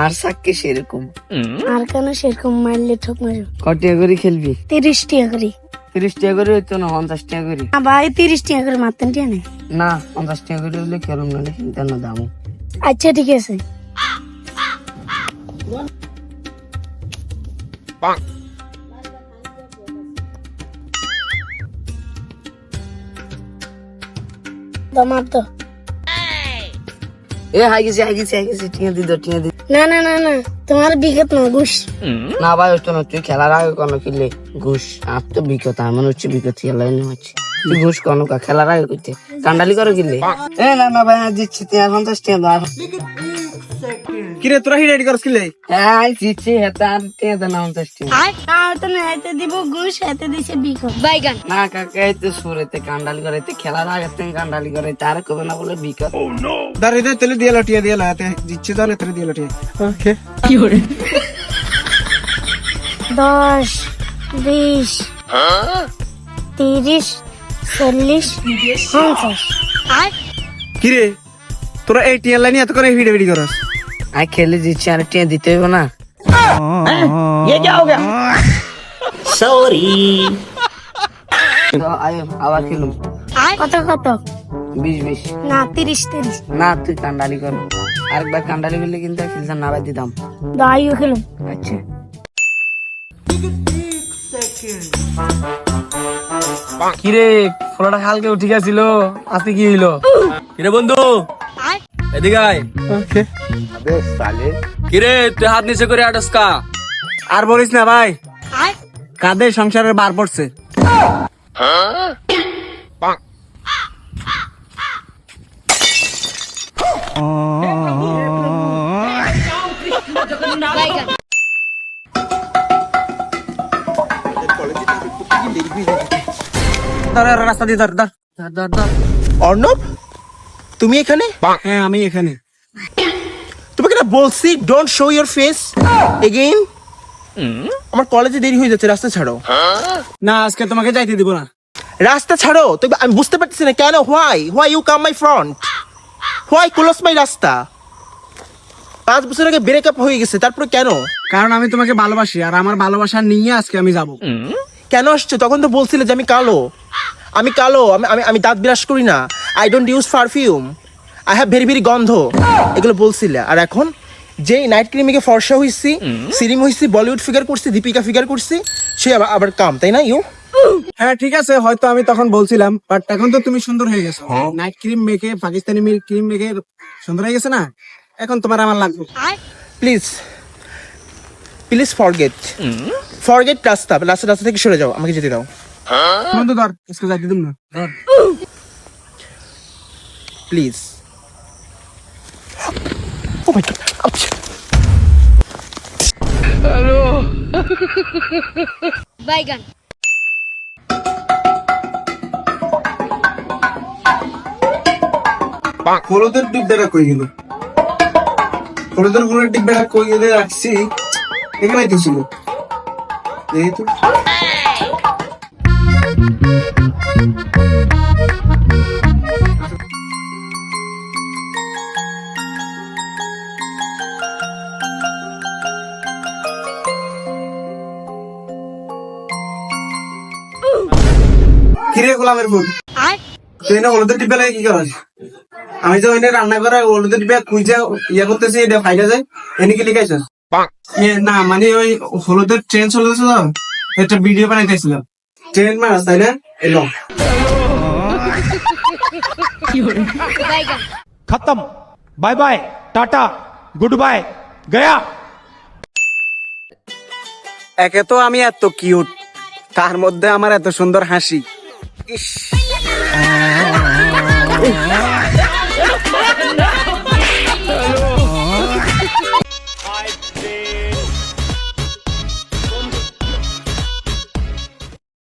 আর সাক্ষী সেরকম। আর কেন সেরকম মারলে ঠোক মারো কটিয়া করে খেলবি? তিরিশ টাকা করে। তিরিশ টাকা করে হইতো না পঞ্চাশ টাকা করে। না ভাই তিরিশ টাকা করে মারতেন টিয়া নেই? না পঞ্চাশ টাকা করে হলে খেলুম না কিনতে না দামও আচ্ছা ঠিক আছে। দমার তো এ হাই গেছি হাই গেছি হাই গেছি টিয়া দি দো টিয়া দি। না না না না তোমার বিগত না ঘুষ। না ভাই হইতো না তুই খেলার আগে কোনো কিনলে ঘুষ। আর তো বিকত আমার হচ্ছে বিকত খেলাই না হচ্ছে। তুই ঘুষ কোনো কা খেলার আগে করতে। কান্ডালি করে কিনলে এ না না ভাই দিচ্ছি পঞ্চাশ টাকা দাও কিরে তোরা হিডাইট করস কিলে হ্যাঁ দিচ্ছি হেতা আর টিয়া দেন পঞ্চাশ টাকা না তো না এতে দিব ঘুষ এতে দিছে বিগত বাইগান। না কাকা এই তো সুরেতে কান্ডালি করে খেলার আগে থেকে কান্ডালি করে তার কবে না বলে বিকত দাঁড়িয়ে দে তেলে দিয়ে লটিয়া দিয়ে লাতে দিচ্ছি তাহলে তেলে দিয়ে লটিয়ে। ওকে কি হরে দশ বিশ তিরিশ চল্লিশ পঞ্চাশ। কিরে তোরা এই টিয়ার লাইনে এত করে হিডে ভিডি করস? আর খেলে দিচ্ছি আর টিয়া দিতে হইব না। তো আয়ো আবার খেলুম কত কত? বিশ বিশ। না তিরিশ তিরিশ। না তুই কান্ডালি কর। আরেকবার কান্ডালি করলে কিন্তু খেলতে না বাদ দিতাম। দাইও খেলুম আচ্ছা। কিরে ফোলাটা কালকে উঠে গেছিল। আজকে কি হইল? কিরে বন্ধু? এদিকে আয়। ওকে কিরে তুই হাত নিচে করে আটসকা আর বলিস না ভাই। কাঁধে সংসারের বার পড়ছে? রাস্তা দিয়ে ধর ধর। ধর, ধর ধর। অর্ণব? তুমি এখানে? হ্যাঁ আমি এখানে। তোমাকে না বলছি don't show your face again আমার কলেজে দেরি হয়ে যাচ্ছে রাস্তা ছাড়ো। না আজকে তোমাকে যাইতে দিব না। রাস্তা ছাড়ো? তবে আমি বুঝতে পারতেছি না কেন? Why why you come my front why close my রাস্তা? পাঁচ বছর আগে ব্রেকআপ হয়ে গেছে তারপরে কেন? কারণ আমি তোমাকে ভালোবাসি আর আমার ভালোবাসা নিয়ে আজকে আমি যাব। কেন আসছো? তখন তো বলছিলে যে আমি কালো। আমি কালো আমি আমি আমি দাঁত বিরাস করি না। I don't use perfume I have very very গন্ধ। এগুলো বলছিলে। আর এখন যেই নাইট ক্রিমিকে ফর্সা হইছি সিরিম হইছি বলিউড ফিগার করছি দীপিকা ফিগার করছি সে আবার আবার কাম তাই না ইউ? হ্যাঁ ঠিক আছে হয়তো আমি তখন বলছিলাম বাট এখন তো তুমি সুন্দর হয়ে গেছো। নাইট ক্রিম মেখে পাকিস্তানি মিল ক্রিম মেখে সুন্দর হয়ে গেছে না? এখন তোমার আমার লাগবে। প্লিজ প্লিজ ফরগেট ফরগেট রাস্তা রাস্তা রাস্তা থেকে সরে যাও আমাকে যেতে দাও। বন্ধু ধর আজকে যাইতে দিম না। প্লিজ। ও মাই গড বাইগান হলুদের ডিব্বাটা কই গেল? হলুদেরগুলোর ডিব্বাটা কই গেলে? রাখছি। এখানে তো ছিল। এই তো। কিরে গোলামের ফুল তুই না হলুদের ডিব্বা লাগে কি করস? আমি যে ওইনে রান্না করে হলুদের ডিব্বা খুঁজে ইয়ে করতেছি এটা ফাইটা যায় এনে কি লিখাইছ? না মানে ওই হলুদের ট্রেন একটা ভিডিও বানাইতেছিল। ট্রেন মারাস তাই না? এলো খতম। Bye bye tata good bye Gaya. একে তো আমি এত কিউট তার মধ্যে আমার এত সুন্দর হাসি। ইস